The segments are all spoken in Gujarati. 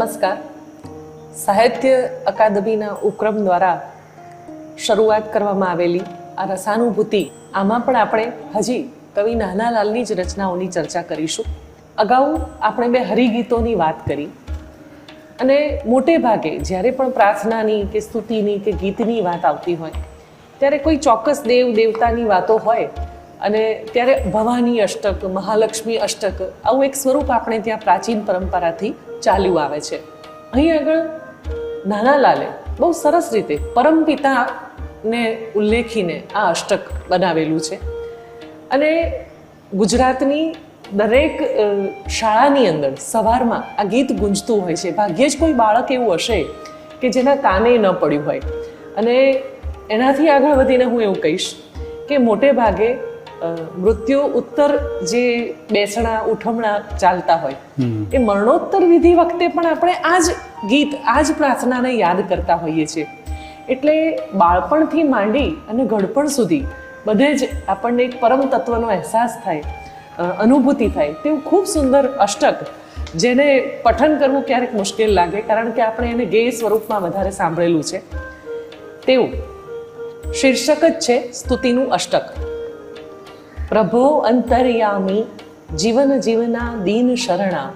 નમસ્કાર. સાહિત્ય અકાદમીના ઉપક્રમ દ્વારા શરૂઆત કરવામાં આવેલી આ રસાનુભૂતિ, આમાં પણ આપણે હજી કવિ નાનાલાલની જ રચનાઓની ચર્ચા કરીશું. અગાઉ આપણે બે હરિગીતોની વાત કરી. અને મોટે ભાગે જ્યારે પણ પ્રાર્થનાની કે સ્તુતિની કે ગીતની વાત આવતી હોય, ત્યારે કોઈ ચોક્કસ દેવ દેવતાની વાતો હોય, અને ત્યારે ભવાની અષ્ટક, મહાલક્ષ્મી અષ્ટક, આવું એક સ્વરૂપ આપણે ત્યાં પ્રાચીન પરંપરાથી ચાલ્યું આવે છે. અહીં આગળ નાના લાલે બહુ સરસ રીતે પરમપિતાને ઉલ્લેખીને આ અષ્ટક બનાવેલું છે. અને ગુજરાતની દરેક શાળાની અંદર સવારમાં આ ગીત ગુંજતું હોય છે. ભાગ્યે જ કોઈ બાળક એવું હશે કે જેના કાને ન પડ્યું હોય. અને એનાથી આગળ વધીને હું એવું કહીશ કે મોટે ભાગે મૃત્યુ ઉત્તર જે બેસણા ઉઠમણા ચાલતા હોય એ મરણોત્તર વિધિ વખતે પણ આપણે આ જ ગીત આ જ પ્રાર્થનાને યાદ કરતા હોઈએ છીએ. એટલે બાળપણથી માંડી અને ઘડપણ સુધી બધે જ આપણને એક પરમ તત્વનો અહેસાસ થાય અનુભૂતિ થાય તેવું ખૂબ સુંદર અષ્ટક જેને પઠન કરવું ક્યારેક મુશ્કેલ લાગે કારણ કે આપણે એને ગેય સ્વરૂપમાં વધારે સાંભળેલું છે. તેવું શીર્ષક જ છે સ્તુતિનું અષ્ટક. પ્રભો અંતર્યામી, જીવન જીવના દીન શરણા,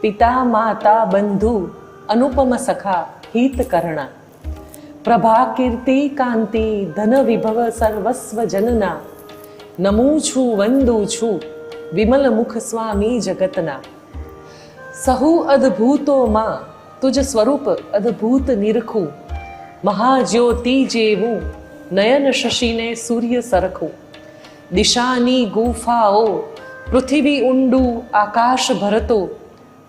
પિતા માતા બંધુ, અનુપમ સખા હિત કરણા પ્રભા કીર્તિ કાંતિ, ધન વિભવ સર્વસ્વ જનના, નમું છું, વંદું છું, વિમલ મુખ સ્વામી જગતના. સહુ અદ્ભુતોમાં તુજ સ્વરૂપ અદ્ભુત નિરખું મહાજ્યોતિ જેવું નયન શશીને સૂર્ય સરખું. દિશાની ગુફાઓ, પૃથ્વી ઊંડું આકાશ ભરતો.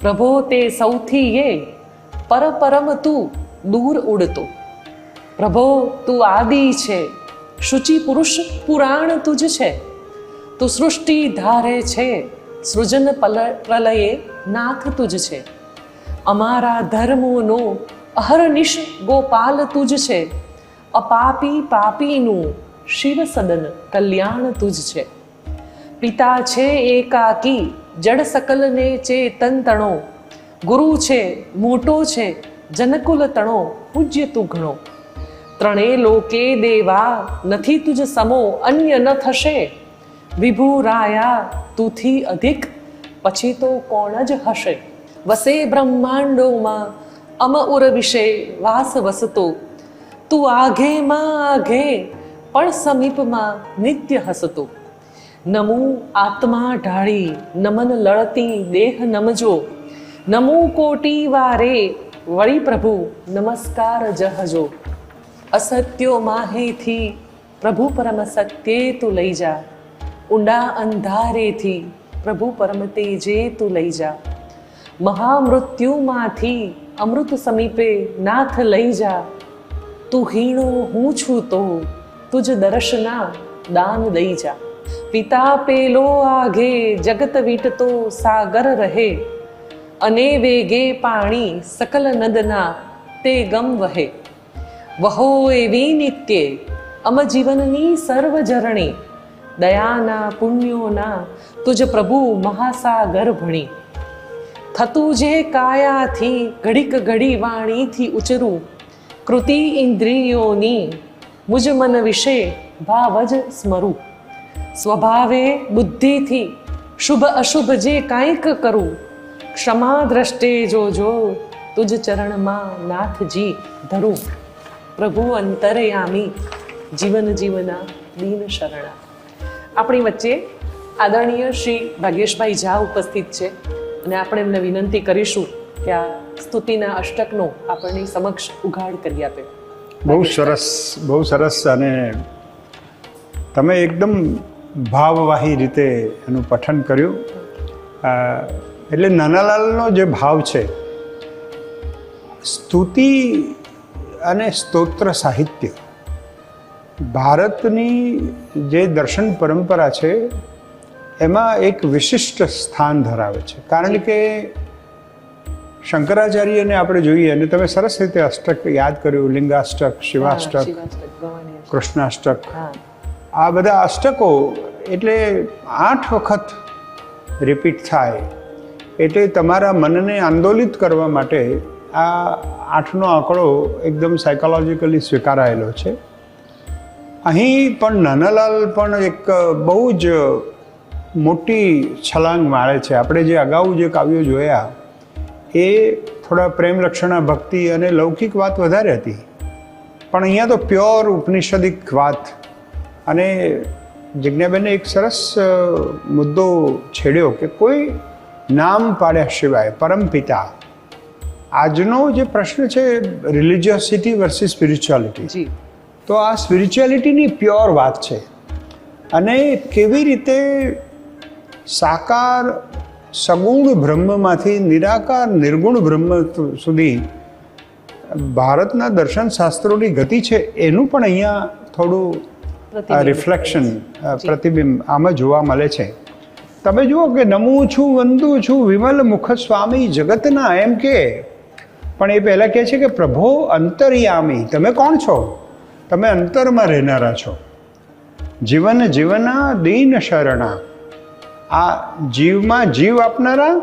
પ્રભો તે સૌથી એ પરપરમ તું દૂર ઉડતો. પ્રભો, તું આદિ છે. શુચિ પુરુષ પુરાણ તુજ છે. તું સૃષ્ટિ ધારે છે. સૃજન પલ- પ્રલયે નાથ તુજ છે. અમારા ધર્મોનો અહર્નિશ ગોપાલ તુજ છે. અપાપી પાપીનું શિવ સદન કલ્યાણ તુજ છે પિતા છે એકાકી, જડ સકલને ચેતન તણો ગુરુ છે મોટો છે, જનકુલ તણો, પૂજ્ય તું ઘણો. ત્રણે લોકે દેવા, નથી તુજ સમો, અન્ય ન થશે. વિભુ રાયા, તુથી અધિક, પછી તો કોણ જ હશે? વસે બ્રહ્માંડોમાં, અમ ઉર વિશે વાસ વસતો. તું આઘેમાં આઘે પણ સમીપમાં નિત્ય હસતો. નમુ આત્મા ઢાળી, નમન લળતી દેહ નમજો. નમુ કોટી વારે, વળી પ્રભુ, નમસ્કાર જહજો. અસત્યો માહેથી, પ્રભુ પરમ સત્યે તું લઈ જા. ઊંડા અંધારેથી, પ્રભુ પરમ તેજે તું લઈ જા. મહામૃત્યુમાંથી અમૃત સમીપે નાથ લઈ જા. તું હીણો હું છું તો તુજ દર્શના દાન દઈ જા. પિતા પેલો આઘે, જગત વીટતો સાગર રહે. અને વેગે પાણી સકલ નદના તે ગમ વહે. વહો એવી નિત્યે, અમ જીવનની સર્વ ઝરણી દયાના પુણ્યોના તુજ પ્રભુ મહાસાગર ભણી. થતું જે કાયાથી ઘડીક ઘડી વાણીથી ઉચરું, કૃતિ ઇન્દ્રિયોની મુજ મન વિશે ભાવ જ સ્મરું. સ્વભાવે બુદ્ધિથી શુભ અશુભ જે કાંઈક કરું ક્ષમા દ્રષ્ટે જોજો તુજ ચરણમાં નાથજી ધરું. પ્રભુ અંતરયામી જીવન જીવના દીન શરણા. આપણી વચ્ચે આદરણીય શ્રી ભાગ્યેશભાઈ ઝા ઉપસ્થિત છે અને આપણે એમને વિનંતી કરીશું કે આ સ્તુતિના અષ્ટકનો આપણની સમક્ષ ઉઘાડ કરી આપે. બહુ સરસ બહુ સરસ અને તમે એકદમ ભાવવાહી રીતે એનું પઠન કર્યું. એટલે નાનાલાલનો જે ભાવ છે, સ્તુતિ અને સ્તોત્ર સાહિત્ય, ભારતની જે દર્શન પરંપરા છે, એમાં એક વિશિષ્ટ સ્થાન ધરાવે છે. કારણ કે શંકરાચાર્યને આપણે જોઈએ અને તમે સરસ રીતે અષ્ટક યાદ કર્યું લિંગાષ્ટક શિવાષ્ટક. કૃષ્ણાષ્ટક. આ બધા અષ્ટકો એટલે આઠ વખત રિપીટ થાય. એટલે તમારા મનને આંદોલિત કરવા માટે આ આઠનો આંકડો એકદમ સાયકોલોજીકલી સ્વીકારાયેલો છે. અહીં પણ નાનાલાલ પણ એક બહુ જ મોટી છલાંગ મારે છે. આપણે જે અગાઉ જે કાવ્યો જોયા એ થોડા પ્રેમ લક્ષણા ભક્તિ અને લૌકિક વાત વધારે હતી. પણ અહીંયા તો પ્યોર ઉપનિષદિક વાત. અને જિજ્ઞાબેને એક સરસ મુદ્દો છેડ્યો કે કોઈ નામ પાડ્યા સિવાય પરમપિતા આજનો જે પ્રશ્ન છે રિલિજિયોસિટી વર્સિસ સ્પિરિચ્યુઆલિટી. તો આ સ્પિરિચ્યુઆલિટીની પ્યોર વાત છે. અને કેવી રીતે સાકાર સગુણ બ્રહ્મમાંથી નિરાકાર નિર્ગુણ બ્રહ્મ સુધી ભારતના દર્શન શાસ્ત્રોની ગતિ છે એનું પણ અહીંયા થોડું રિફ્લેક્શન પ્રતિબિંબ. આમાં જોવા મળે છે. તમે જુઓ કે નમું છું વંદુ છું વિમલ મુખ સ્વામી જગતના એમ કે. પણ એ પહેલાં કહે છે કે પ્રભો અંતર્યામી. તમે કોણ છો? તમે અંતરમાં રહેનારા છો. જીવન જીવના દીન શરણા. આ જીવમાં જીવ આપનારા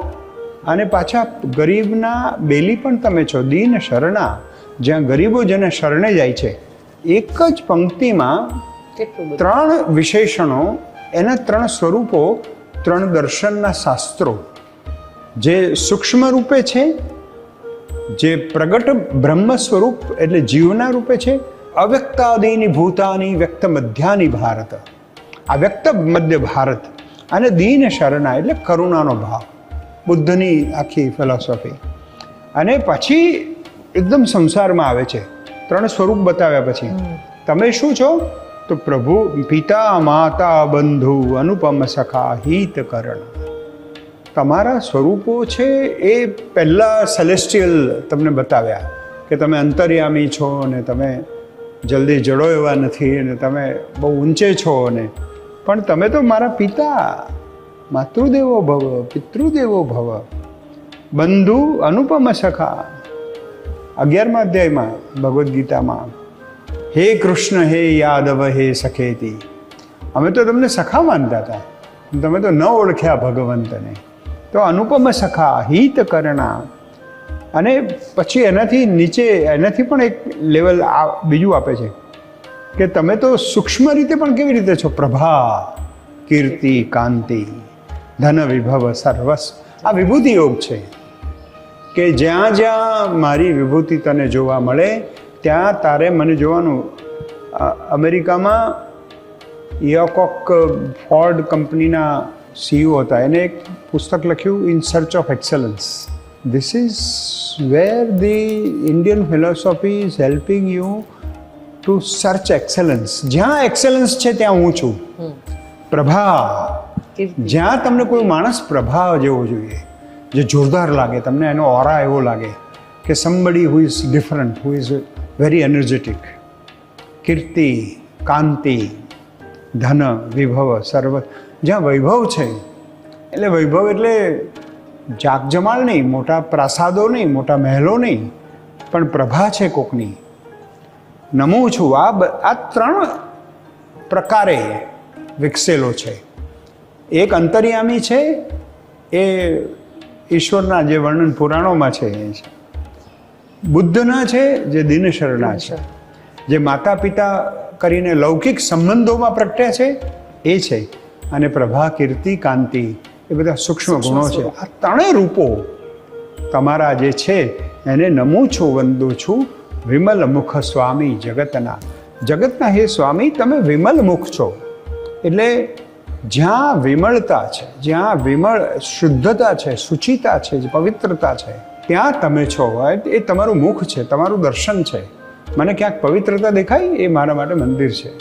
અને પાછા ગરીબના બેલી પણ તમે છો. દીન શરણા. જ્યાં ગરીબો જેને શરણે જાય છે એક જ પંક્તિમાં ત્રણ વિશેષણો એના ત્રણ સ્વરૂપો ત્રણ દર્શનના શાસ્ત્રો. જે સૂક્ષ્મ રૂપે છે જે પ્રગટ બ્રહ્મ સ્વરૂપ એટલે જીવના રૂપે છે અવ્યક્તાદિની ભૂતાની વ્યક્ત મધ્યાની ભારત. આ વ્યક્ત મધ્ય ભારત. અને દીન શરણા એટલે કરુણાનો ભાવ. બુદ્ધની આખી ફિલોસોફી અને પછી એકદમ સંસારમાં આવે છે. ત્રણ સ્વરૂપ બતાવ્યા પછી. તમે શું છો? તો પ્રભુ પિતા માતા બંધુ અનુપમ સખા હિત કરણ તમારા સ્વરૂપો છે એ પહેલાં સેલેસ્ટિયલ તમને બતાવ્યા કે તમે અંતર્યામી છો અને તમે જલ્દી જડો એવા નથી અને તમે બહુ ઊંચે છો અને પણ તમે તો મારા પિતા, માતૃદેવો ભવ, પિતૃદેવો ભવ. બંધુ અનુપમ સખા, અગિયારમા અધ્યાયમાં ભગવદ્ ગીતામાં, હે કૃષ્ણ, હે યાદવ, હે સખેતી. અમે તો તમને સખા માનતા હતા. તમે તો ન ઓળખ્યા ભગવંતને. તો અનુપમ સખા, હિત કરણા. અને પછી એનાથી નીચે, એનાથી પણ એક લેવલ આ બીજું આપે છે. કે તમે તો સૂક્ષ્મ રીતે પણ કેવી રીતે છો? પ્રભા, કીર્તિ, કાંતિ, ધન, વિભવ સર્વસ્વ આ વિભૂતિ યોગ છે કે જ્યાં જ્યાં મારી વિભૂતિ તને જોવા મળે, ત્યાં તારે મને જોવાનું. અમેરિકામાં યોકોક, ફોર્ડ કંપનીના સીઈઓ હતા. એને એક પુસ્તક લખ્યું in search of excellence this is where the Indian philosophy is helping you to search excellence જ્યાં એક્સેલન્સ છે ત્યાં હું છું. પ્રભા. જ્યાં તમને કોઈ માણસ પ્રભાવ જેવો જોઈએ જે જોરદાર લાગે તમને એનો ઓરા એવો લાગે કે somebody who is different who is very energetic કીર્તિ કાંતિ ધન વિભવ સર્વ. જ્યાં વૈભવ છે એટલે વૈભવ એટલે જાગજમાલ નહીં મોટા પ્રાસાદો નહીં મોટા મહેલો નહીં પણ પ્રભા છે કોકની. નમું છું. આ ત્રણ પ્રકારે વિકસેલો છે. એક અંતર્યામી છે એ ઈશ્વરના જે વર્ણન પુરાણોમાં છે એ છે. બુદ્ધના છે જે દિનશરણા છે. જે માતા પિતા કરીને લૌકિક સંબંધોમાં પ્રગટ્યા છે એ છે. અને પ્રભા કીર્તિ કાંતિ એ બધા સૂક્ષ્મ ગુણો છે. આ ત્રણેય રૂપો તમારા જે છે એને નમું છું વંદું છું વિમલ મુખ સ્વામી જગતના. જગતના હે સ્વામી, તમે વિમલ મુખ છો. એટલે જ્યાં વિમળતા છે, જ્યાં વિમળ શુદ્ધતા છે, શુચિતા છે પવિત્રતા છે, ત્યાં તમે છો. એ તમારું મુખ છે, તમારું દર્શન છે. મને ક્યાંક પવિત્રતા દેખાય, એ મારા માટે મંદિર છે.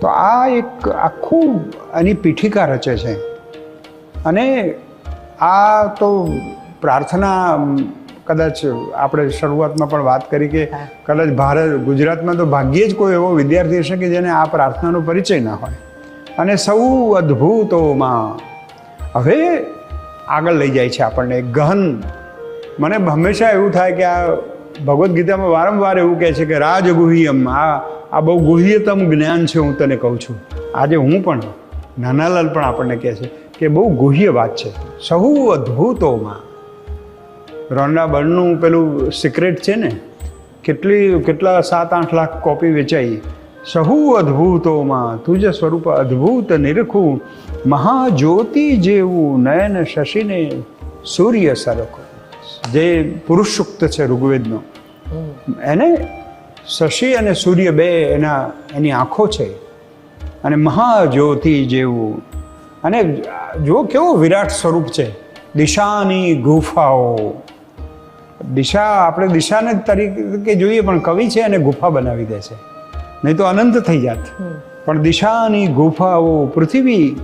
તો આ એક આખું આની પીઠિકા રચે છે. અને આ તો પ્રાર્થના કદાચ આપણે શરૂઆતમાં પણ વાત કરી કે કદાચ ભારત ગુજરાતમાં તો ભાગ્યે જ કોઈ એવો વિદ્યાર્થી હશે કે જેને આ પ્રાર્થનાનો પરિચય ના હોય. અને સૌ અદ્ભુતોમાં. હવે આગળ લઈ જાય છે આપણને ગહન. મને હંમેશા એવું થાય કે આ ભગવદ્ ગીતામાં વારંવાર એવું કહે છે કે રાજગુહ્યમ આ આ બહુ ગુહ્યતમ જ્ઞાન છે હું તને કહું છું. આજે હું પણ નાનાલાલ પણ આપણને કહે છે કે બહુ ગુહ્ય વાત છે. સહુ અદ્ભુતોમાં. રોન્ડા બર્નનું પેલું સિક્રેટ છે ને? કેટલી, કેટલા સાત, આઠ લાખ કોપી વેચાઈ. સહુ અદ્ભુતોમાં, તુજ સ્વરૂપ અદ્ભુત નિરખું. મહાજ્યોતિ જેવું નયન શશીને સૂર્ય સરખો. જે પુરુષ સૂક્ત છે ઋગ્વેદનો. એને શશી અને સૂર્ય બે એના, એની આંખો છે. અને મહાજ્યોતિ જેવું. અને જો કેવો વિરાટ સ્વરૂપ છે. દિશાની ગુફાઓ. દિશા આપણે દિશાને તરીકે જોઈએ પણ કવિ છે અને ગુફા બનાવી દે છે. નહીં તો અનંત થઈ જાત. પણ દિશાની ગુફાઓ પૃથ્વી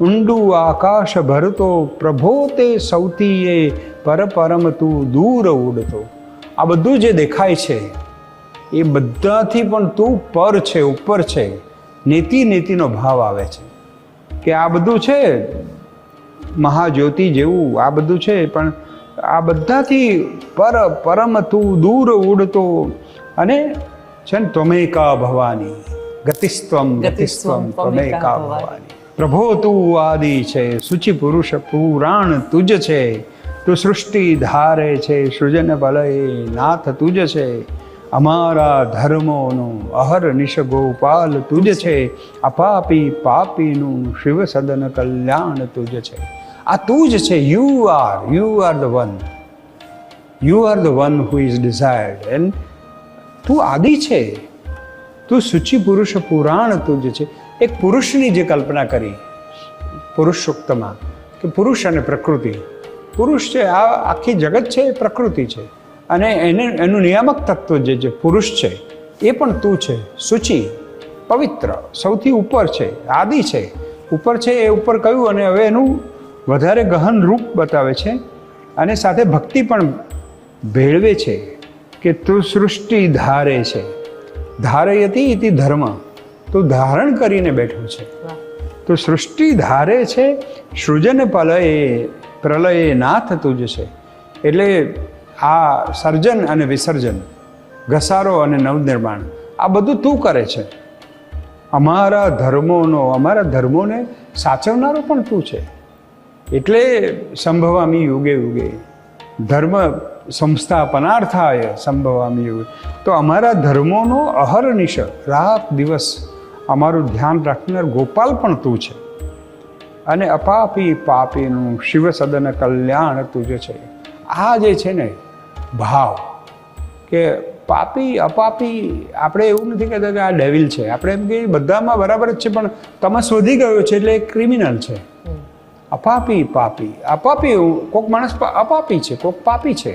ઊંડું આકાશ ભરતો પ્રભો તે સૌથી એ પરપરમ તું દૂર ઉડતો. આ બધું જે દેખાય છે એ બધાથી પણ તું પર છે ઉપર છે. નીતિ નીતિનો ભાવ આવે છે. કે આ બધું છે મહાજ્યોતિ જેવું આ બધું છે પણ આ બધાથી પર પરમ તું દૂર ઉડતો. અને છે ને ત્વમેકા ભવાની ગતિસ્ત્વમ ગતિસ્ત્વમ ત્વમેકા ભવાની. પ્રભો તું આદિ છે સુચિ પુરુષ પુરાણ તુજ છે. તું સૃષ્ટિ ધારે છે સૃજન બલય નાથ તુજ છે. અમારા ધર્મોનો અહર નિશ ગોપાલ તુજ છે. અપાપી પાપીનું શિવ સદન કલ્યાણ તુજ છે. આ તું જ છે. You are you are the one you are the one who is desired and તું આદિ છે. તું સૂચિ પુરુષ પુરાણ તું જ છે. એક પુરુષની જે કલ્પના કરી પુરુષ સૂક્તમાં કે પુરુષ અને પ્રકૃતિ. પુરુષ છે, આ આખી જગત છે, એ પ્રકૃતિ છે. અને એને, એનું નિયામક તત્વ જે છે પુરુષ છે, એ પણ તું છે. સૂચિ, પવિત્ર, સૌથી ઉપર છે, આદિ છે. ઉપર છે એ ઉપર કહ્યું અને હવે એનું વધારે ગહન રૂપ બતાવે છે અને સાથે ભક્તિ પણ ભેળવે છે કે તું સૃષ્ટિ ધારે છે. ધારયતી ઇતિ ધર્મ. તું ધારણ કરીને બેઠો છે. તો સૃષ્ટિ ધારે છે, સૃજન પલયે, પ્રલયે નાથ તુજ છે એટલે આ સર્જન અને વિસર્જન, ઘસારો અને નવનિર્માણ, આ બધું તું કરે છે. અમારા ધર્મોનો, અમારા ધર્મોને સાચવનારો પણ તું છે. એટલે સંભવામી યુગે યુગે ધર્મ સંસ્થાપનાર્થાય સંભવામી યુગે. તો અમારા ધર્મોનો અહરનિશ રાત દિવસ અમારું ધ્યાન રાખનાર ગોપાલ પણ તું છે. અને અપાપી પાપીનું શિવ સદન કલ્યાણ તુજ છે. આ જે છે ને ભાવ કે પાપી, અપાપી, આપણે એવું નથી કહેતા કે આ ડેવિલ છે. આપણે એમ કે બધામાં બરાબર જ છે, પણ તમે શોધી ગયો છે એટલે ક્રિમિનલ છે. અપાપી પાપી. અપાપી કોઈક માણસ અપાપી છે કોઈક પાપી છે.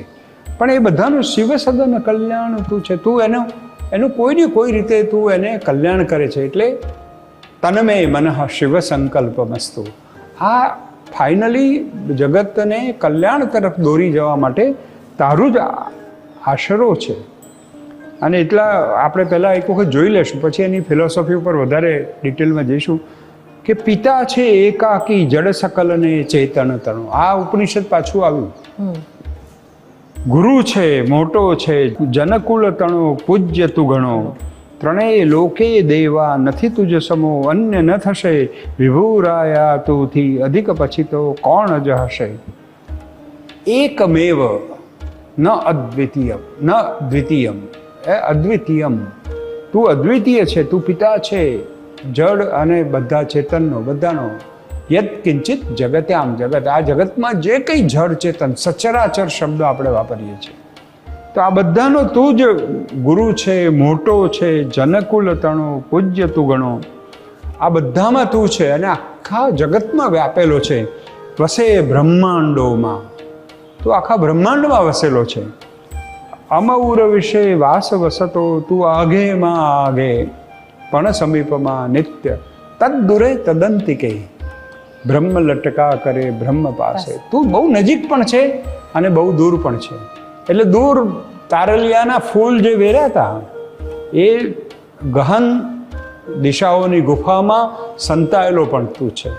પણ એ બધાનું શિવ સદન કલ્યાણ તું છે, તું એનું એનું કોઈ ને કોઈ રીતે તું એને કલ્યાણ કરે છે એટલે તનમે મનઃ શિવ સંકલ્પમસ્તુ આ ફાઇનલી જગતને કલ્યાણ તરફ દોરી જવા માટે તારું જ આશરો છે. અને એટલા આપણે પહેલાં એક વખત જોઈ લેશું, પછી એની ફિલોસોફી ઉપર વધારે ડિટેલમાં જઈશું. કે પિતા છે એકાકી જડ સકલ અને ચેતન તણો આ ઉપનિષદ પાછું આવ્યું. ગુરુ છે મોટો છે જનકુલ તણો પૂજ્ય તું ગણો. ત્રણેય લોકે દેવા નથી તુજ સમો અન્ય ન થશે. વિભુરાયા તુથી અધિક પછી તો કોણ જ હશે? એકમેવ ન અદ્વિતીયમ ન દ્વિતીયમ એ અદ્વિતીયમ. તું અદ્વિતીય છે તું પિતા છે. જડ અને બધા ચેતનનો, બધાનો યદ કિંચિત જગતે આમ જગત, આ જગતમાં જે કંઈ જડ ચેતન, સચરાચર શબ્દો આપણે વાપરીએ છીએ. તો આ બધાનો તું જ ગુરુ છે, મોટો છે જનકુલ તણો પૂજ્ય તું ગણો. આ બધામાં તું છે અને આખા જગતમાં વ્યાપેલો છે. વસે બ્રહ્માંડોમાં. તું આખા બ્રહ્માંડમાં વસેલો છે. અમૌર વિશે વાસ વસતો તું આઘેમાં આઘે પણ સમીપમાં નિત્ય. તદ તદંતિ કહી બ્રહ્મ લટકા કરે બ્રહ્મ પાસે. તું બહુ નજીક પણ છે અને બહુ દૂર પણ છે. એટલે દૂર તારલિયાના ફૂલ જે વેરાતા એ ગહન દિશાઓની ગુફામાં સંતાયેલો પણ તું છે.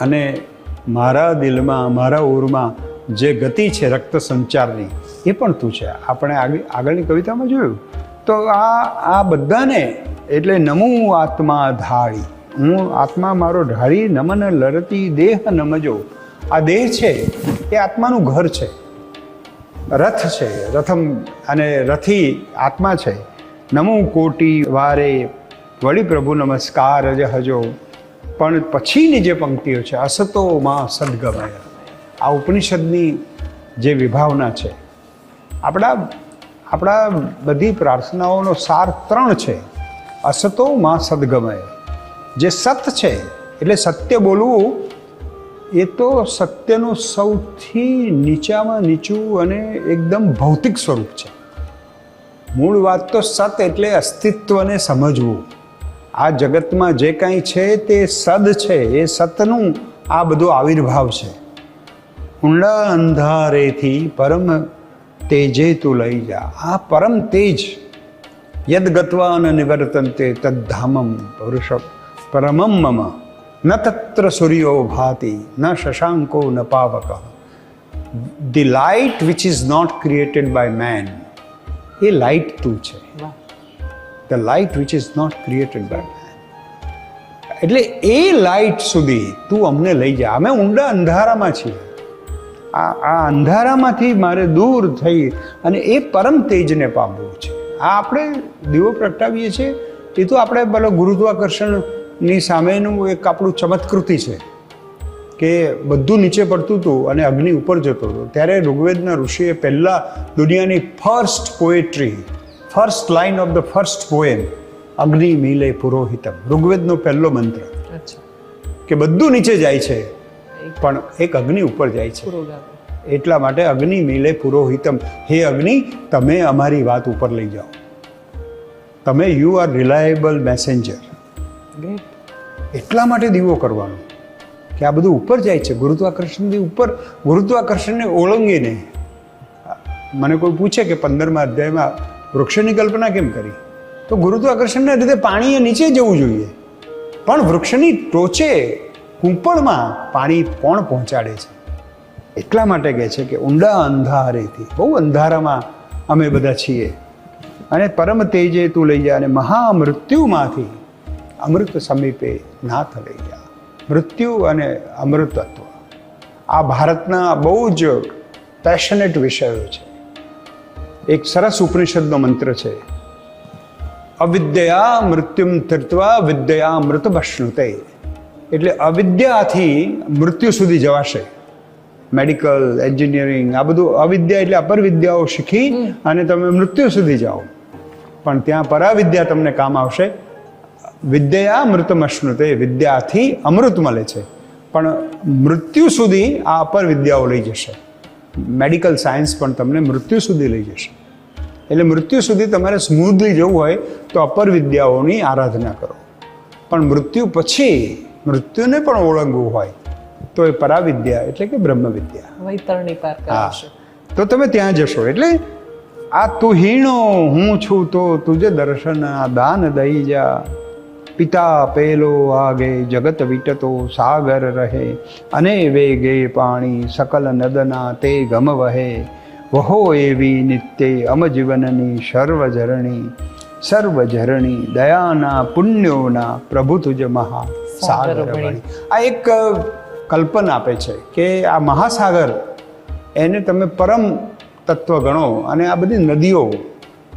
અને મારા દિલમાં મારા ઉરમાં જે ગતિ છે રક્ત સંચારની એ પણ તું છે. આપણે આગળ આગળની કવિતામાં જોયું? તો આ આ બધાને એટલે નમો આત્મા ધાળી હું આત્મા મારો ઢાળી નમન લરતી દેહ નમજો. આ દેહ છે, એ આત્માનું ઘર છે. રથ છે, રથમ અને રથી આત્મા છે. નમો કોટી વારે, વળી પ્રભુ નમસ્કાર જ હજો. પણ પછીની જે પંક્તિઓ છે, અસતો માં સદગમય. આ ઉપનિષદની જે વિભાવના છે, આપણા આપણા બધી પ્રાર્થનાઓનો સાર ત્રણ છે. અસતો માં સદગમય. જે સત છે, એટલે સત્ય બોલવું, એ તો સત્યનું સૌથી નીચામાં નીચું અને એકદમ ભૌતિક સ્વરૂપ છે. મૂળ વાત તો સત એટલે અસ્તિત્વને સમજવું. આ જગતમાં જે કાંઈ છે, તે સદ છે, એ સતનું આ બધો આવિર્ભાવ છે. ઊંડા અંધારેથી પરમ તેજે તું લઈ જા. આ પરમ તેજ યદ ગત્વા ન નિવર્તન્તે તદ્ધામમ પુરુષ પરમમ મમ. ન તત્ર સૂર્યો ભાતિ ન શશાંકો ન પાવક. The light which is not created by man A light તું છે. The light which is not created by man એટલે એ લાઇટ સુધી તું અમને લઈ જા. અમે ઊંડા અંધારામાં છીએ. આ આ અંધારામાંથી મારે દૂર થઈ અને એ પરમ તેજને પામવું છે. આ આપણે દીવો પ્રગટાવીએ છીએ. એ તો આપણે પેલો ગુરુત્વાકર્ષણની સામેનું એક આપણું ચમત્કૃતિ છે કે બધું નીચે પડતું હતું અને અગ્નિ ઉપર જતો હતો. ત્યારે ઋગ્વેદના ઋષિએ પહેલાં દુનિયાની first poetry first line of the first poem અગ્નિ મિલે પુરોહિતમ ઋગ્વેદનો પહેલો મંત્ર કે બધું નીચે જાય છે. પણ એક અગ્નિ ઉપર જાય છે. એટલા માટે અગ્નિ મિલે પુરોહિતમ. હે અગ્નિ તમે અમારી વાત ઉપર લઈ જાઓ. તમે યુ આર રિલાયેબલ મેસેન્જર એટલા માટે દીવો કરવાનો. કે આ બધું ઉપર જાય છે. ગુરુત્વાકર્ષણથી ઉપર ગુરુત્વાકર્ષણને ઓળંગીને. મને કોઈ પૂછે કે પંદરમા અધ્યાયમાં વૃક્ષની કલ્પના કેમ કરી? તો ગુરુત્વાકર્ષણના લીધે પાણી એ નીચે જવું જોઈએ. પણ વૃક્ષની ટોચે કૂંપણમાં પાણી કોણ પહોંચાડે છે. એટલા માટે કહે છે કે ઊંડા અંધારેથી, બહુ અંધારામાં અમે બધા છીએ. અને પરમ તેજે તું લઈ જા અને મહામૃત્યુમાંથી અમૃત સમીપે નાથ લઈ જા મૃત્યુ અને અમૃતત્વ. આ ભારતના બહુ જ પેશનેટ વિષયો છે. એક સરસ ઉપનિષદનો મંત્ર છે. અવિદ્યા મૃત્યુમ તીર્થવા વિદ્યા મૃત ભશ્નુતે એટલે અવિદ્યાથી મૃત્યુ સુધી જવાશે. મેડિકલ એન્જિનિયરિંગ આ બધું અવિદ્યા એટલે અપર વિદ્યાઓ શીખી અને તમે મૃત્યુ સુધી જાઓ. પણ ત્યાં પરાવિદ્યા તમને કામ આવશે. વિદ્યા અમૃતમશ્નુતે વિદ્યાથી અમૃત મળે છે. પણ મૃત્યુ સુધી આ અપર વિદ્યાઓ લઈ જશે. મેડિકલ સાયન્સ પણ તમને મૃત્યુ સુધી લઈ જશે. એટલે મૃત્યુ સુધી તમારે સ્મૂધલી જવું હોય તો અપર વિદ્યાઓની આરાધના કરો. પણ મૃત્યુ પછી મૃત્યુને પણ ઓળંગવું હોય તો એ પરાવિદ્યા એટલે કે બ્રહ્મવિદ્યા. વૈતરણી પાર હા. તો તમે ત્યાં જશો એટલે આ તું હીણો હું છું તો તુજે દર્શન આ દાન દઈ જા. પિતા પેલો આગે જગત વિટતો સાગર રહે. અને વેગે પાણી સકલ નદના તે ગમ વહે. વહો એવી નિત્ય અમજીવનની સર્વઝરણી સર્વજરણી દયાના પુણ્યોના પ્રભુ તુજ મહા. સાગર આ એક કલ્પના આપે છે કે આ મહાસાગર એને તમે પરમ તત્વ ગણો અને આ બધી નદીઓ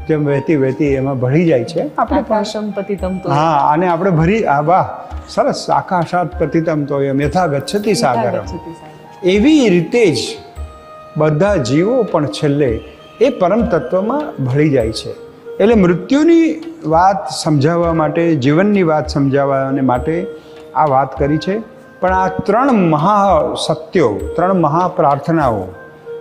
જેમ વહેતી વહેતી એમાં ભળી જાય છે આપણે પણ હા અને આપણે ભરી આ વાહ સરસ આકાશાત પતિતમ તો એમ યથા ગચ્છતી સાગર. એવી રીતે જ બધા જીવો પણ છેલ્લે એ પરમ તત્વમાં ભળી જાય છે. એટલે મૃત્યુની વાત સમજાવવા માટે જીવનની વાત સમજાવવા માટે આ વાત કરી છે. પણ આ ત્રણ મહા સત્યો ત્રણ મહા પ્રાર્થનાઓ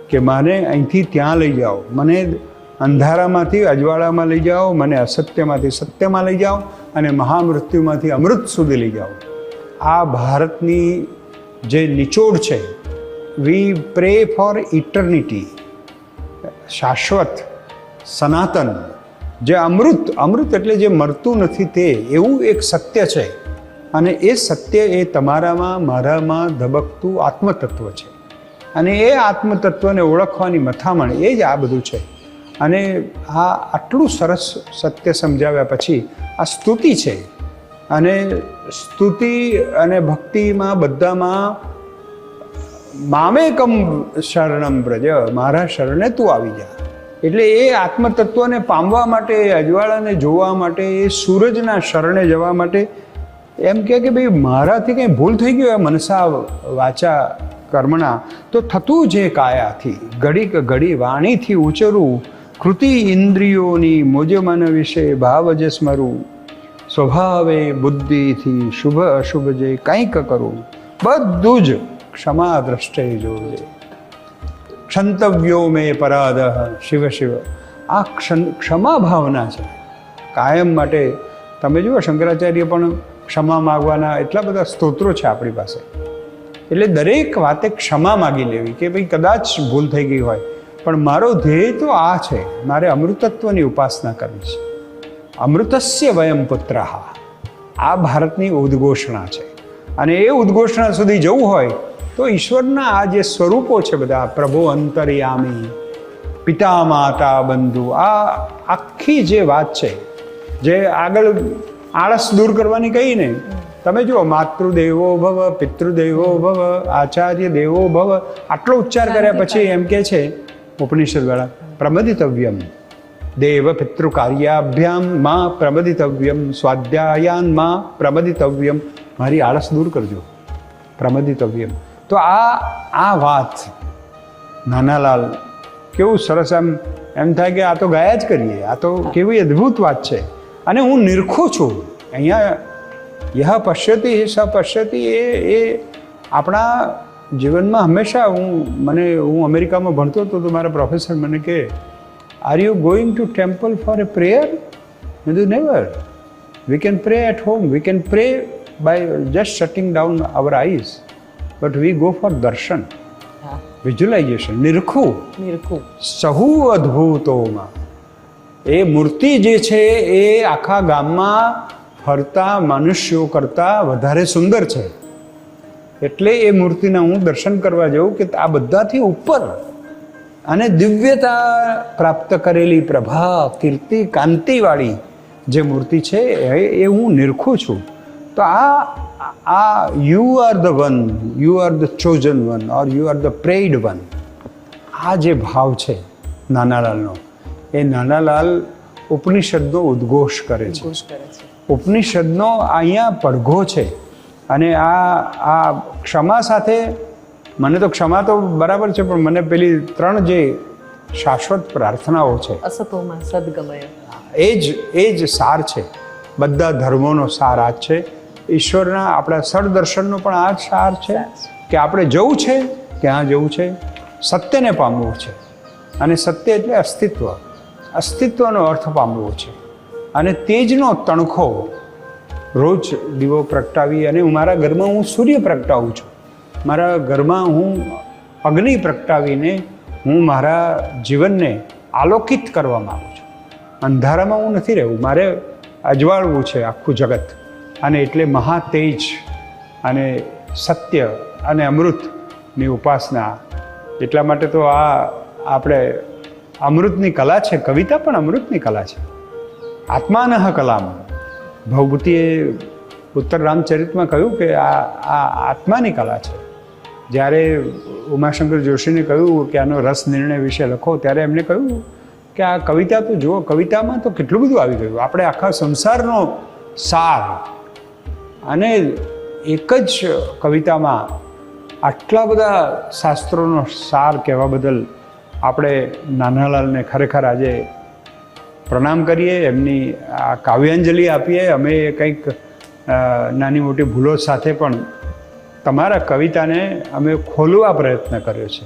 કે મને અહીંથી ત્યાં લઈ જાઓ. મને અંધારામાંથી, અજવાળામાં લઈ જાઓ, મને અસત્યમાંથી, સત્યમાં લઈ જાઓ અને મહામૃત્યુમાંથી અમૃત સુધી લઈ જાઓ. આ ભારતની જે નિચોડ છે વી પ્રે ફોર ઇટર્નિટી શાશ્વત, સનાતન, જે અમૃત અમૃત એટલે જે મરતું નથી તે, એવું એક સત્ય છે. અને એ સત્ય એ તમારામાં, મારામાં ધબકતું આત્મતત્વ છે. અને એ આત્મતત્વને ઓળખવાની મથામણ એ જ આ બધું છે. અને આ આટલું સરસ સત્ય સમજાવ્યા પછી આ સ્તુતિ છે. અને સ્તુતિ અને ભક્તિમાં બધામાં મામેકમ શરણમ બ્રજ મારા શરણે તું આવી જા. એટલે એ આત્મતત્વને પામવા માટે, અજવાળાને જોવા માટે, એ સૂરજના શરણે જવા માટે એમ કહે કે ભાઈ, મારાથી કંઈ ભૂલ થઈ ગયું મનસા વાચા કર્મણા તો થતું જે કાયાથી ઘડીક ઘડી વાણીથી ઉચરું, કૃતિ ઇન્દ્રિયોની મોજ મન વિશે ભાવ જે સ્મરું. સ્વભાવે બુદ્ધિથી શુભ અશુભ જે કંઈક કરું, બધું જ ક્ષમા દ્રષ્ટે જોજે ક્ષંતવ્યો મે પરાધ, શિવ શિવ. આ ક્ષમા ભાવના છે. કાયમ માટે, તમે જુઓ, શંકરાચાર્ય પણ ક્ષમા માગવાના એટલા બધા સ્તોત્રો છે આપણી પાસે. એટલે દરેક વાતે ક્ષમા માગી લેવી કે ભાઈ કદાચ ભૂલ થઈ ગઈ હોય. પણ મારો ધ્યેય તો આ છે, મારે અમૃતત્વની ઉપાસના કરવી છે. અમૃતસ્ય વયમ પુત્રઃ. આ ભારતની ઉદ્ઘોષણા છે. અને એ ઉદ્ઘોષણા સુધી જવું હોય તો ઈશ્વરના આ જે સ્વરૂપો છે બધા, પ્રભુ અંતર્યામી પિતા માતા બંધુ, આ આખી જે વાત છે, જે આગળ આળસ દૂર કરવાની કઈ નહીં. તમે જુઓ માતૃદેવો ભવ પિતૃદેવો ભવ આચાર્ય દેવો ભવ. આટલો ઉચ્ચાર કર્યા પછી એમ કે છે ઉપનિષદવાળા પ્રમદિતવ્યમ દેવ પિતૃ કાર્યાભ્યામમાં પ્રમદિતવ્યમ સ્વાધ્યાયાનમાં પ્રમદિતવ્યમ. મારી આળસ દૂર કરજો. પ્રમદિતવ્યમ. તો આ આ વાત નાનાલાલ કેવું સરસ એમ એમ થાય કે આ તો ગાયા જ કરીએ. આ તો કેવી અદ્ભુત વાત છે. અને હું નિરખું છું. અહીંયા યહ પશ્યતિ સ પશ્યતિ એ એ આપણા જીવનમાં હંમેશા હું મને હું અમેરિકામાં ભણતો હતો તો મારા પ્રોફેસર મને કહે are you going to temple for a prayer મેં કીધું never we can pray at home we can pray by just shutting down our eyes but we go for darshan visualization નિરખું. નિરખું. સહુ અદ્ભુતોમાં. એ મૂર્તિ જે છે એ આખા ગામમાં ફરતા મનુષ્યો કરતાં વધારે સુંદર છે. એટલે એ મૂર્તિના હું દર્શન કરવા જાઉં કે આ બધાથી ઉપર અને દિવ્યતા પ્રાપ્ત કરેલી પ્રભા, કીર્તિ, કાંતિવાળી જે મૂર્તિ છે એ હું નિરખું છું. તો આ આ you are the one you are the chosen one or you are the prayed one આ જે ભાવ છે નાનાલાલનો એ નાનાલાલ ઉપનિષદનો ઉદ્ઘોષ કરે છે. ઉપનિષદનો અહીંયા પડઘો છે અને આ આ ક્ષમા સાથે મને તો ક્ષમા તો બરાબર છે પણ મને પેલી ત્રણ જે શાશ્વત પ્રાર્થનાઓ છે અસતોમાં સદગમય. એ જ એ જ સાર છે. બધા ધર્મોનો સાર આ જ છે. ઈશ્વરના આપણા સદર્શનનો પણ આ જ સાર છે. કે આપણે જવું છે ક્યાં જવું છે? સત્યને પામવું છે. અને સત્ય એટલે અસ્તિત્વ. અસ્તિત્વનો અર્થ પામવો છે. અને તેજનો તણખો રોજ દીવો પ્રગટાવી અને હું મારા ઘરમાં હું સૂર્ય પ્રગટાવું છું. મારા ઘરમાં હું અગ્નિ પ્રગટાવીને હું મારા જીવનને આલોકિત કરવા માગું છું. અંધારામાં હું નથી રહેવું. મારે અજવાળવું છે આખું જગત. અને એટલે મહાતેજ અને સત્ય અને અમૃતની ઉપાસના એટલા માટે તો આ આપણે અમૃતની કલા છે, કવિતા પણ અમૃતની કલા છે. આત્માનહ કલામ. ભવભૂતિએ ઉત્તર રામચરિતમાં કહ્યું કે આ આ આત્માની કલા છે. જ્યારે ઉમાશંકર જોશીને કહ્યું કે આનો રસ નિર્ણય વિશે લખો, ત્યારે એમને કહ્યું કે આ કવિતા તો જુઓ, કવિતામાં તો કેટલું બધું આવી ગયું. આપણે આખા સંસારનો સાર અને એક જ કવિતામાં આટલા બધા શાસ્ત્રોનો સાર કહેવા બદલ આપણે નાનાલાલને ખરેખર આજે પ્રણામ કરીએ, એમની આ કાવ્યાંજલિ આપીએ. અમે કંઈક નાની મોટી ભૂલો સાથે પણ તમારા કવિતાને અમે ખોલવા પ્રયત્ન કર્યો છે.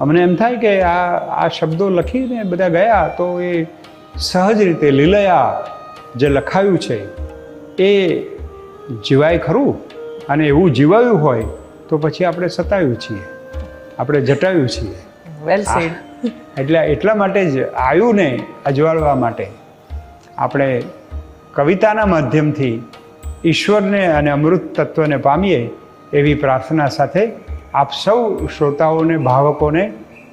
અમને એમ થાય કે આ આ શબ્દો લખીને બધા ગયા તો એ સહજ રીતે લીલયા જે લખાયું છે, એ જીવાય ખરું અને એવું જીવાયું હોય તો પછી આપણે સતાવ્યું છીએ. આપણે જટાવ્યું છીએ. વેલ સેડ એટલે એટલા માટે જ આયુને અજવાળવા માટે આપણે કવિતાના માધ્યમથી ઈશ્વરને અને અમૃત તત્વને પામીએ એવી પ્રાર્થના સાથે આપ સૌ શ્રોતાઓને ભાવકોને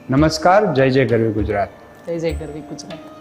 નમસ્કાર જય જય ગરવી ગુજરાત. જય જય ગરવી ગુજરાત.